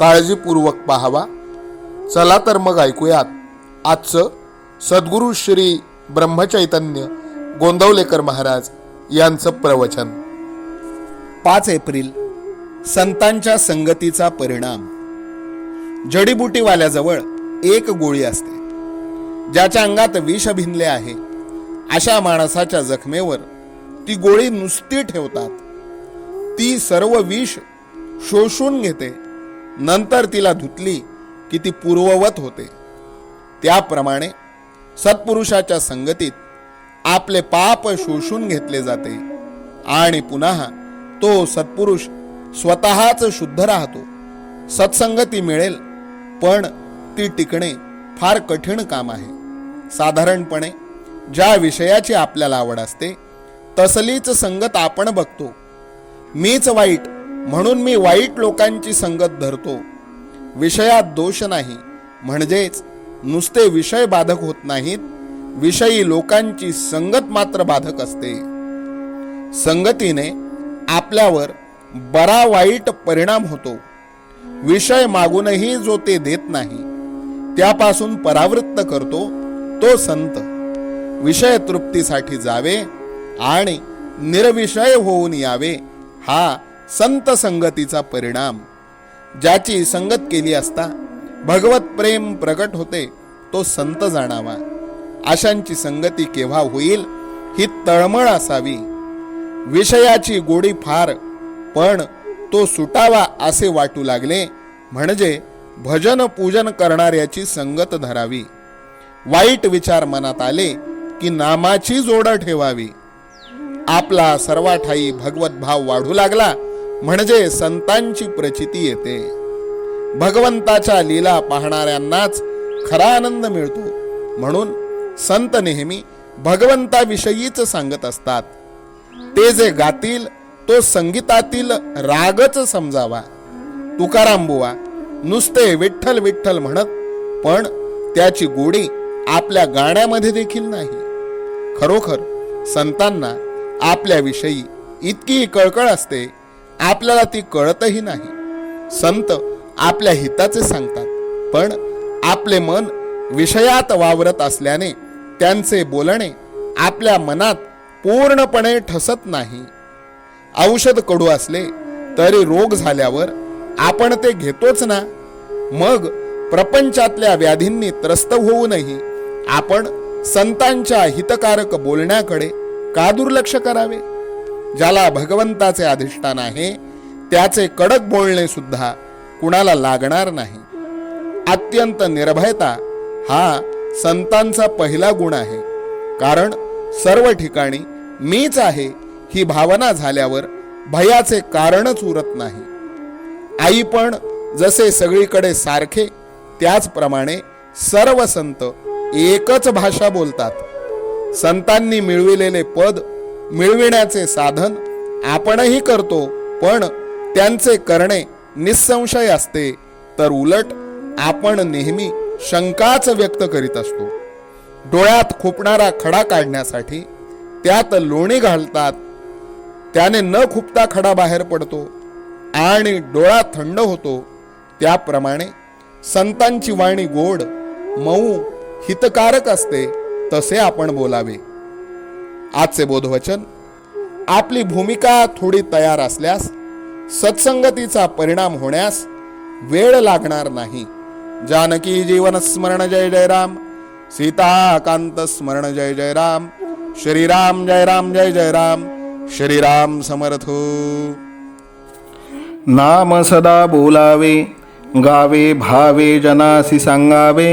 काळजीपूर्वक पाहावा. चला तर मग ऐकूयात. आजचं सद्गुरू श्री ब्रह्मचैतन्य गोंदवलेकर महाराज यांचं प्रवचन. पाच एप्रिल संतांच्या संगतीचा परिणाम. जडीबुटीवाल्याजवळ एक गोळी असते. ज्याच्या अंगात विष भिनले आहे. अशा माणसाच्या जखमेवर ती गोळी नुसती ठेवतात. ती सर्व विष शोषून घेते. नंतर तिला धुतली की ती पूर्ववत होते. त्याप्रमाणे सत्पुरुषाच्या संगतीत आपले पाप शोषून घेतले जाते आणि पुन्हा तो सत्पुरुष स्वतःच शुद्ध राहतो. सत्संगती मिळेल पण ती टिकणे फार कठीण काम आहे. साधारणपणे ज्या विषयाची आपल्याला आवड असते तसलीच संगत आपण बघतो. मीच वाईट म्हणून मी वाईट लोकांची संगत धरतो. विषयात दोष नाही. म्हणजेच नुसते विषय बाधक होत नाहीत. विषयी लोकांची संगत मात्र बाधक असते. संगतीने आपल्यावर बरा वाईट परिणाम होतो. विषय मागूनही जो ते देत नाही त्यापासून परावृत्त करतो तो संत विषय तृप्तीसाठी जावे आणि निर्विषय होऊन यावे हा संत संगतीचा परिणाम. ज्याची संगत केली असता भगवत प्रेम प्रकट होते तो संत जाणावा. अशांची संगती केव्हा होईल ही तळमळ असावी. विषयाची गोडी फार पण तो सुटावा असे वाटू लागले म्हणजे भजन पूजन करणाऱ्याची संगत धरावी. वाईट विचार मनात आले की नामाची जोड ठेवावी. आपला सर्वाठाई भगवत भाव वाढू लागला म्हणजे संतांची प्रचिती येते. भगवंताच्या लीला पाहणाऱ्यांनाच खरा आनंद मिळतो. म्हणून संत नेहमी भगवंताविषयीच सांगत असतात. ते जे गातील तो संगीतातील रागच समजावा. तुकाराम बुवा नुसते विठ्ठल विठ्ठल म्हणत पण त्याची गोडी आपल्या गाण्यामध्ये देखील नाही. खरोखर संतांना आपल्याविषयी इतकी कळकळ असते आपल्याला ती कळतही नाही. संत आपल्या हिताचे सांगतात पण आपले मन विषयात वावरत असल्याने त्यांचे बोलणे आपल्या मनात पूर्णपणे ठसत नाही. औषध कडू असले तरी रोग झाल्यावर आपण ते घेतोच ना? मग प्रपंचातल्या व्याधींनी त्रस्त होऊनही आपण संतांच्या हितकारक बोलण्याकडे का दुर्लक्ष करावे? ज्याला भगवंताचे अधिष्ठान आहे त्याचे कडक बोलणे सुद्धा कुणाला लागणार नाही. अत्यंत निर्भयता हा संतांचा पहिला गुण आहे. कारण सर्व ठिकाणी मीच आहे ही भावना झाल्यावर भयाचे कारणच उरत नाही. आई पण जसे सगळीकडे सारखे त्याचप्रमाणे सर्व संत एकच भाषा बोलतात. संतांनी मिळविलेले पद मिळविण्याचे साधन आपणही करतो पण त्यांचे करणे निसंशय असते. तर उलट आपण नेहमी शंकाच व्यक्त करीत असतो. डोळ्यात खुपणारा खडा काढण्यासाठी त्यात लोणी घालतात. त्याने न खुपता खडा बाहेर पडतो आणि डोळा थंड होतो. त्याप्रमाणे संतांची वाणी गोड मऊ हितकारक असते तसे आपण बोलावे. आजचे बोधवचन आपली भूमिका थोडी तयार असल्यास सत्संगतीचा परिणाम होण्यास वेळ लागणार नाही. जानकी जीवन स्मरण जय जय राम सीताकांत स्मरण जय जय राम श्रीराम जय राम जय जय राम श्रीराम समर्थ. नाम सदा बोलावे गावे भावे जनासी सांगावे